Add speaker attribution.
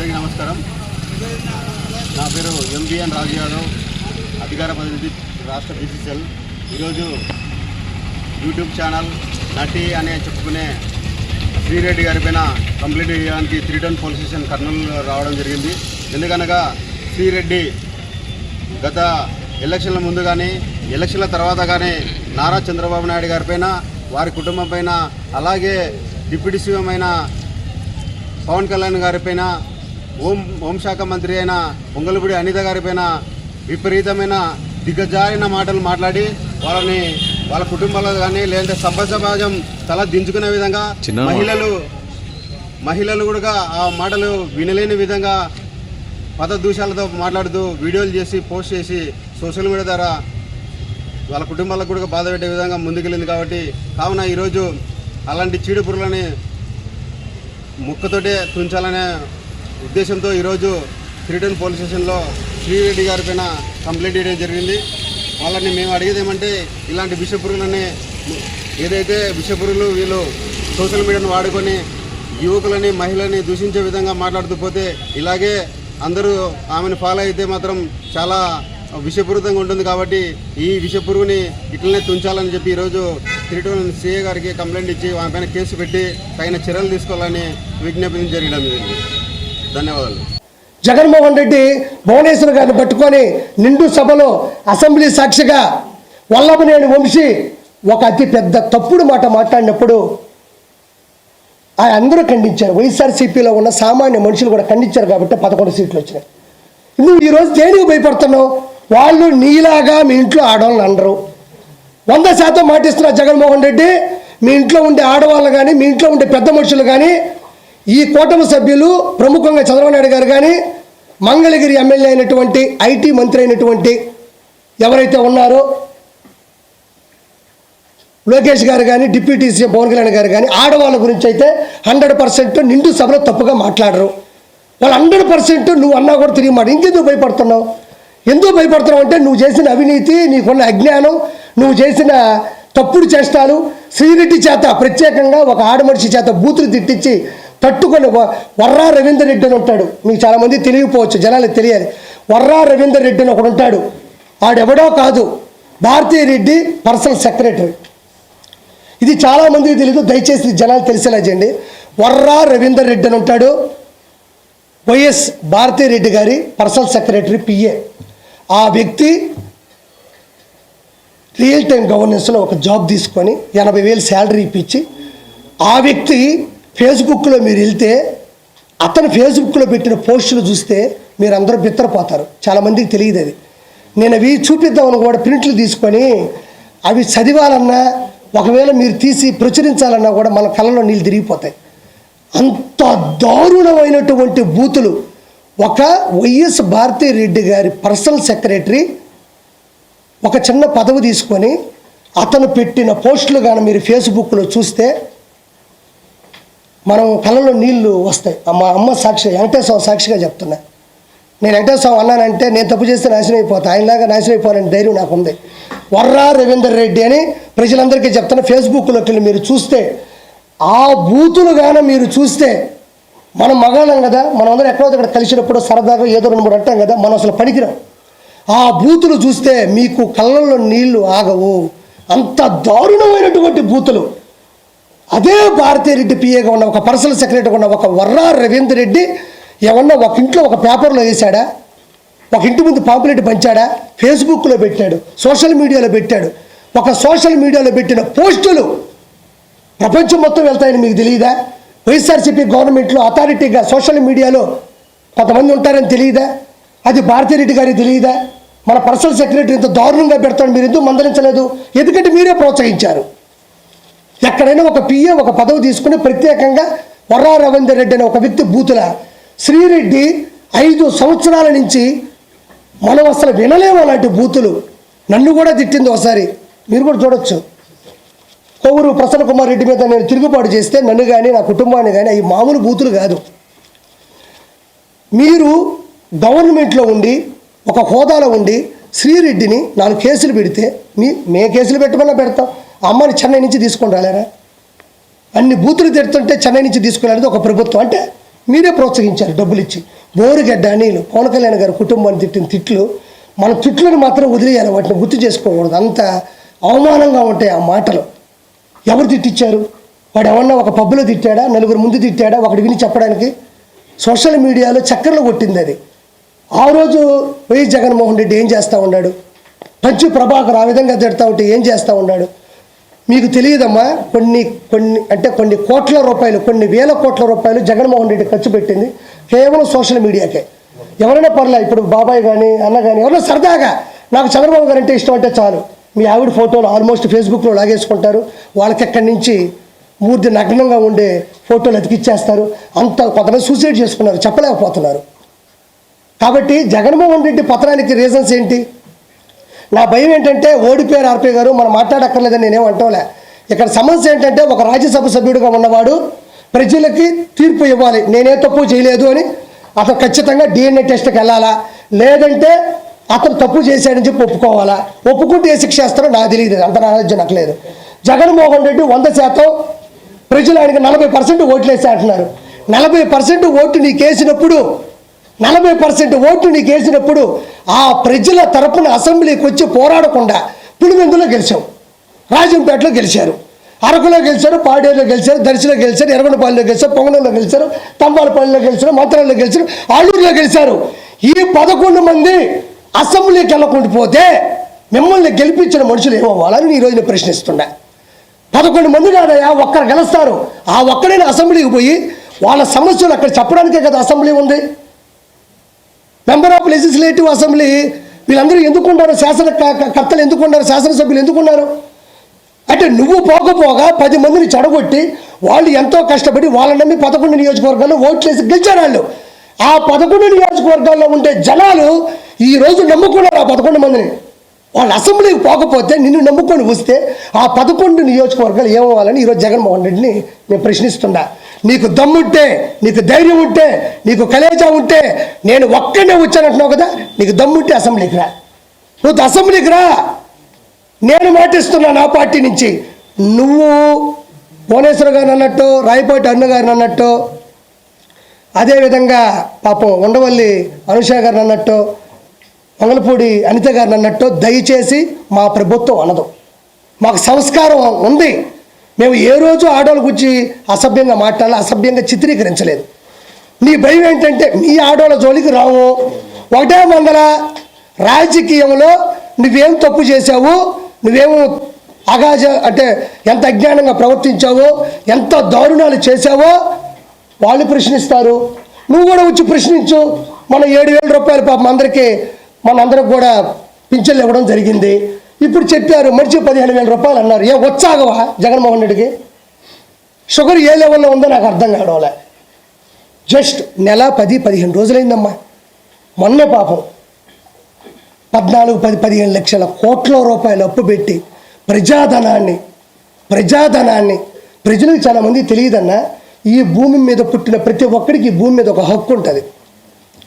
Speaker 1: అందరికీ నమస్కారం. నా పేరు ఎంబీఎన్ రాజు యాదవ్ అధికార ప్రతినిధి రాష్ట్ర బీసీసీఎల్ ఈరోజు యూట్యూబ్ ఛానల్ నటి అనే చెప్పుకునే శ్రీరెడ్డి గారి పైన కంప్లైంట్ చేయడానికి three town police station Kurnool రావడం జరిగింది. ఎందుకనగా శ్రీరెడ్డి గత ఎలక్షన్ల ముందు కానీ ఎలక్షన్ల తర్వాత కానీ నారా చంద్రబాబు నాయుడు గారి పైన వారి కుటుంబం పైన అలాగే డిప్యూటీ సీఎం అయిన పవన్ కళ్యాణ్ గారిపైన హోం హోంశాఖ మంత్రి అయిన పొంగలపూడి అనిత గారిపైన విపరీతమైన దిగజారిన మాటలు మాట్లాడి వాళ్ళని వాళ్ళ కుటుంబాలు కానీ లేదంటే సభ్య సమాజం తల దించుకునే విధంగా మహిళలు మహిళలు కూడా ఆ మాటలు వినలేని విధంగా మత దూషాలతో మాట్లాడుతూ వీడియోలు చేసి పోస్ట్ చేసి సోషల్ మీడియా ద్వారా వాళ్ళ కుటుంబాలకు కూడా బాధ పెట్టే విధంగా ముందుకెళ్ళింది కాబట్టి కావున ఈరోజు అలాంటి చీడు పురుగులని ముక్కతోటే తుంచాలనే ఉద్దేశంతో ఈరోజు త్రీటన్ పోలీస్ స్టేషన్లో శ్రీరెడ్డి గారి పైన కంప్లైంట్ ఇవ్వడం జరిగింది. వాళ్ళని మేము అడిగేది ఏమంటే ఇలాంటి విషపురుగులని ఏదైతే విషపురుగులు వీళ్ళు సోషల్ మీడియాను వాడుకొని యువకులని మహిళని దూషించే విధంగా మాట్లాడుతూ పోతే ఇలాగే అందరూ ఆమెను ఫాలో అయితే మాత్రం చాలా విషపూరితంగా ఉంటుంది కాబట్టి ఈ విషపురుగుని ఇట్లనే తుంచాలని చెప్పి ఈరోజు త్రిటన్ సీఏ గారికి కంప్లైంట్ ఇచ్చి ఆమె పైన కేసు పెట్టి తగిన చర్యలు తీసుకోవాలని విజ్ఞప్తి జరగడం జరిగింది ధన్యవాదాలు.
Speaker 2: జగన్మోహన్ రెడ్డి భువనేశ్వర్ గారిని పట్టుకొని నిండు సభలో అసెంబ్లీ సాక్షిగా వల్లభనేని వంశీ ఒక అతి పెద్ద తప్పుడు మాట మాట్లాడినప్పుడు ఆ అందరూ ఖండించారు. వైఎస్ఆర్సీపీలో ఉన్న సామాన్య మనుషులు కూడా ఖండించారు కాబట్టి పదకొండు సీట్లు వచ్చినాయి. నువ్వు ఈరోజు దేనికి భయపడుతున్నావు? వాళ్ళు నీలాగా మీ ఇంట్లో ఆడవాళ్ళని అనరు. వంద శాతం మాటిస్తున్న జగన్మోహన్ రెడ్డి మీ ఇంట్లో ఉండే ఆడవాళ్ళు కానీ మీ ఇంట్లో ఉండే పెద్ద మనుషులు కానీ ఈ కూటమి సభ్యులు ప్రముఖంగా చంద్రబాబు నాయుడు గారు కానీ మంగళగిరి ఎమ్మెల్యే అయినటువంటి ఐటీ మంత్రి అయినటువంటి ఎవరైతే ఉన్నారో లోకేష్ గారు కానీ డిప్యూటీ సీఎం పవన్ కళ్యాణ్ గారు కానీ ఆడవాళ్ళ గురించి అయితే హండ్రెడ్ పర్సెంట్ నిండు సభలో తప్పుగా మాట్లాడరు. వాళ్ళు హండ్రెడ్ పర్సెంట్ నువ్వు అన్నా కూడా తిరిగి మాట ఇంకెందుకు భయపడుతున్నావు? ఎందుకు భయపడుతున్నావు అంటే నువ్వు చేసిన అవినీతి నీకున్న అజ్ఞానం నువ్వు చేసిన తప్పుడు చేష్టాలు శ్రీరెడ్డి చేత ప్రత్యేకంగా ఒక ఆడమనిషి చేత బూతులు తిట్టించి తట్టుకొని వ- వర్రా రవీందర్ రెడ్డి అని ఉంటాడు. మీకు చాలామంది తెలియకపోవచ్చు జనాలకు తెలియాలి. వర్రా రవీందర్ రెడ్డి అని ఒకడు ఉంటాడు. ఆడెవడో కాదు భారతీయ రెడ్డి పర్సనల్ సెక్రటరీ. ఇది చాలామందికి తెలియదు దయచేసి జనాలు తెలిసేలా చేయండి. వర్రా రవీందర్ రెడ్డి అని ఉంటాడు. వైఎస్ భారతీ రెడ్డి గారి పర్సనల్ సెక్రటరీ పిఏ. ఆ వ్యక్తి రియల్ టైం గవర్నెన్స్లో ఒక జాబ్ తీసుకొని ఎనభై వేలు శాలరీ ఇప్పించి ఆ వ్యక్తి ఫేస్బుక్లో మీరు వెళ్తే అతను ఫేస్బుక్లో పెట్టిన పోస్టులు చూస్తే మీరు అందరూ బిత్తరపోతారు చాలామందికి తెలియదు అది. నేను అవి చూపిద్దామని కూడా ప్రింట్లు తీసుకొని అవి చదివాలన్నా ఒకవేళ మీరు తీసి ప్రచురించాలన్నా కూడా మన కళ్ళలో నీళ్ళు తిరిగిపోతాయి. అంత దారుణమైనటువంటి బూతులు. ఒక వైఎస్ భారతీ రెడ్డి గారి పర్సనల్ సెక్రటరీ ఒక చిన్న పదవి తీసుకొని అతను పెట్టిన పోస్టులు కానీ మీరు ఫేస్బుక్లో చూస్తే మనం కళ్ళలో నీళ్ళు వస్తాయి. మా అమ్మ సాక్షి వెంకటేశ్వర సాక్షిగా చెప్తున్నా. నేను వెంకటేశ్వర అన్నానంటే నేను తప్పు చేస్తే నాశనం అయిపోతా. ఆయనలాగా నాశనం అయిపోవాలని ధైర్యం నాకు ఉంది వర్రా రవీందర్ రెడ్డి అని ప్రజలందరికీ చెప్తున్న. ఫేస్బుక్లోకి మీరు చూస్తే ఆ బూతులు కానీ మీరు చూస్తే మనం మగాళ్ళం కదా మనం అందరం ఎక్కడో ఇక్కడ కలిసినప్పుడు సరదాగా ఏదో రెండు మూడు అంటాం కదా మనం అసలు పనికిరాం. ఆ బూతులు చూస్తే మీకు కళ్ళల్లో నీళ్ళు ఆగవు. అంత దారుణమైనటువంటి బూతులు. అదే భారతీరెడ్డి పిఏగా ఉన్న ఒక పర్సనల్ సెక్రటరీగా ఉన్న ఒక వర్రా రవీంద్ర రెడ్డి ఏమన్నా ఒక ఇంట్లో ఒక పేపర్లో వేశాడా? ఒక ఇంటి ముందు పాంపులెట్ పంచాడా? ఫేస్బుక్లో పెట్టాడు సోషల్ మీడియాలో పెట్టాడు. ఒక సోషల్ మీడియాలో పెట్టిన పోస్టులు ప్రపంచం మొత్తం వెళ్తాయని మీకు తెలియదా? వైఎస్ఆర్సీపీ గవర్నమెంట్లో అథారిటీగా సోషల్ మీడియాలో కొంతమంది ఉంటారని తెలియదా? అది భారతీరెడ్డి గారికి తెలియదా? మన పర్సనల్ సెక్రటరీ ఇంత దారుణంగా పెడతాడు మీరు ఎందుకు మందలించలేదు? ఎందుకంటే మీరే ప్రోత్సహించారు. ఎక్కడైనా ఒక పిఏ ఒక పదవి తీసుకుని ప్రత్యేకంగా వర్రా రవీందర్ రెడ్డి అనే ఒక వ్యక్తి బూతుల శ్రీరెడ్డి ఐదు సంవత్సరాల నుంచి మనం అసలు వినలేము అలాంటి బూతులు. నన్ను కూడా తిట్టింది ఒకసారి. మీరు కూడా చూడొచ్చు. కొవ్వూరు ప్రసన్న కుమార్ రెడ్డి మీద నేను తిరుగుబాటు చేస్తే నన్ను కానీ నా కుటుంబాన్ని కానీ అవి మామూలు బూతులు కాదు. మీరు గవర్నమెంట్లో ఉండి ఒక హోదాలో ఉండి శ్రీరెడ్డిని నాలుగు కేసులు పెడితే మీ మే కేసులు పెట్టమన్నా పెడతాం. ఆ అమ్మాయిని చెన్నై నుంచి తీసుకొని రాలేరా? అన్ని బూతులు తిడుతుంటే చెన్నై నుంచి తీసుకురాలేదు ఒక ప్రభుత్వం. అంటే మీరే ప్రోత్సహించారు డబ్బులు ఇచ్చి బోరుగడ్డ అనిలు పవన్ కళ్యాణ్ గారి కుటుంబాన్ని తిట్టిన తిట్లు మన తిట్లను మాత్రం వదిలేయాలి వాటిని గుర్తు చేసుకోకూడదు. అంత అవమానంగా ఉంటాయి ఆ మాటలు. ఎవరు తిట్టించారు వాడు ఎవరన్నా ఒక పబ్బులో తిట్టాడా? నలుగురు ముందు తిట్టాడా? ఒకటి విని చెప్పడానికి? సోషల్ మీడియాలో చక్కర్లు కొట్టింది అది. ఆ రోజు వైఎస్ జగన్మోహన్ రెడ్డి ఏం చేస్తూ ఉన్నాడు? పంచు ప్రభాకర్ ఆ విధంగా తిడతా ఉంటే ఏం చేస్తూ ఉన్నాడు? మీకు తెలియదమ్మా కొన్ని కొన్ని అంటే కొన్ని కోట్ల రూపాయలు కొన్ని వేల కోట్ల రూపాయలు జగన్మోహన్ రెడ్డి ఖర్చు పెట్టింది కేవలం సోషల్ మీడియాకే. ఎవరైనా పర్లే ఇప్పుడు బాబాయ్ కానీ అన్న కానీ ఎవరైనా సరదాగా నాకు చంద్రబాబు గారు అంటే ఇష్టం అంటే చాలు. మీ ఆవిడ ఫోటోలు ఆల్మోస్ట్ ఫేస్బుక్లో లాగేసుకుంటారు. వాళ్ళకి ఎక్కడి నుంచి మూర్తి నగ్నంగా ఉండే ఫోటోలు అతికిచ్చేస్తారు. అంత కొంతమంది సూసైడ్ చేసుకున్నారు చెప్పలేకపోతున్నారు. కాబట్టి జగన్మోహన్ రెడ్డి పత్రానికి రీజన్స్ ఏంటి? నా భయం ఏంటంటే ఓడిపోయారు ఆర్పీ గారు మనం మాట్లాడక్కర్లేదని నేనేం అంటోలే. ఇక్కడ సమస్య ఏంటంటే ఒక రాజ్యసభ సభ్యుడిగా ఉన్నవాడు ప్రజలకి తీర్పు ఇవ్వాలి. నేనే తప్పు చేయలేదు అని అతను ఖచ్చితంగా డిఎన్ఏ టెస్ట్కి వెళ్ళాలా? లేదంటే అతను తప్పు చేశాడని చెప్పి ఒప్పుకోవాలా? ఒప్పుకుంటే ఏ శిక్ష వేస్తారో నాకు తెలియదు. అంత నాలెడ్జ్ నాకు లేదు. జగన్మోహన్ రెడ్డి వంద శాతం ప్రజలు ఆయనకి నలభై పర్సెంట్ ఓట్లు వేసి అంటున్నారు. నలభై పర్సెంట్ ఓటు నీకు వేసినప్పుడు నలభై పర్సెంట్ ఓటు నీకు వేసినప్పుడు ఆ ప్రజల తరపున అసెంబ్లీకి వచ్చి పోరాడకుండా పులివెందులో గెలిచాం రాజంపేటలో గెలిచారు. అరకులో గెలిచారు పాడేరులో గెలిచారు దర్శిలో గెలిచారు ఎరగనపాలిలో గెలిచారు పొంగనంలో గెలిచారు తంబాలపల్లిలో గెలిచారు మంత్రాల్లో గెలిచారు ఆలూరులో గెలిచారు. ఈ పదకొండు మంది అసెంబ్లీకి వెళ్ళకుండా పోతే మిమ్మల్ని గెలిపించిన మనుషులు ఏమవ్వాలని ఈ రోజున నేను ప్రశ్నిస్తున్నా. పదకొండు మంది కాదయా ఒక్కరు గెలుస్తారు. ఆ ఒక్కడైనా అసెంబ్లీకి పోయి వాళ్ళ సమస్యలు అక్కడ చెప్పడానికే కదా అసెంబ్లీ ఉంది. మెంబర్ ఆఫ్ లెజిస్లేటివ్ అసెంబ్లీ వీళ్ళందరూ ఎందుకున్నారు శాసన క- కర్తలు ఎందుకున్నారు శాసనసభ్యులు ఎందుకున్నారు అంటే నువ్వు పోకపోగా పది మందిని చెడగొట్టి వాళ్ళు ఎంతో కష్టపడి వాళ్ళ నమ్మి పదకొండు నియోజకవర్గాల్లో ఓట్లేసి గెలిచారు వాళ్ళు. ఆ పదకొండు నియోజకవర్గాల్లో ఉండే జనాలు ఈ రోజు నమ్ముకున్నారు ఆ పదకొండు మందిని. వాళ్ళు అసెంబ్లీకి పోకపోతే నిన్ను నమ్ముకొని వస్తే ఆ పదకొండు నియోజకవర్గాలు ఏమవ్వాలని ఈరోజు జగన్మోహన్ రెడ్డిని నేను ప్రశ్నిస్తున్నా. నీకు దమ్ముంటే నీకు ధైర్యం ఉంటే నీకు కలేజా ఉంటే నేను ఒక్కనే వచ్చానంటున్నావు కదా నీకు దమ్ముంటే అసెంబ్లీకి రా. నువ్వు అసెంబ్లీకి రా. నేను మాటిస్తున్నా నా పార్టీ నుంచి. నువ్వు భువనేశ్వర్ గారు అన్నట్టు రాయపాటి అన్న గారిని అన్నట్టు అదేవిధంగా పాపం ఉండవల్లి అనుష గారిని అన్నట్టు మంగళపూడి అనిత గారు అన్నట్టు దయచేసి మా ప్రభుత్వం అనదు. మాకు సంస్కారం ఉంది. మేము ఏ రోజు ఆడవాళ్ళ గురించి అసభ్యంగా మాట్లాడాలి అసభ్యంగా చిత్రీకరించలేదు. నీ భయం ఏంటంటే నీ ఆడవాళ్ళ జోలికి రావు. ఒకటే మందల రాజకీయంలో నువ్వేం తప్పు చేశావు నువ్వేం అగాజ అంటే ఎంత అజ్ఞానంగా ప్రవర్తించావో ఎంత దారుణాలు చేశావో వాళ్ళు ప్రశ్నిస్తారు. నువ్వు కూడా వచ్చి ప్రశ్నించు. మన ఏడు వేల రూపాయలు పాపం అందరికీ మన కూడా పింఛన్లు ఇవ్వడం జరిగింది. ఇప్పుడు చెప్పారు మనిషి పదిహేను వేల రూపాయలు అన్నారు. ఏ వచ్చాగవా జగన్మోహన్ రెడ్డికి? షుగర్ ఏ లెవెల్లో ఉందో నాకు అర్థం కావడంలే జస్ట్ నెల పది పదిహేను రోజులైందమ్మా. మొన్నే పాపం పద్నాలుగు పది పదిహేను లక్షల కోట్ల రూపాయలు అప్పు పెట్టి ప్రజాధనాన్ని ప్రజాధనాన్ని ప్రజలకు చాలామంది తెలియదన్నా ఈ భూమి మీద పుట్టిన ప్రతి ఒక్కడికి ఈ భూమి మీద ఒక హక్కు ఉంటుంది.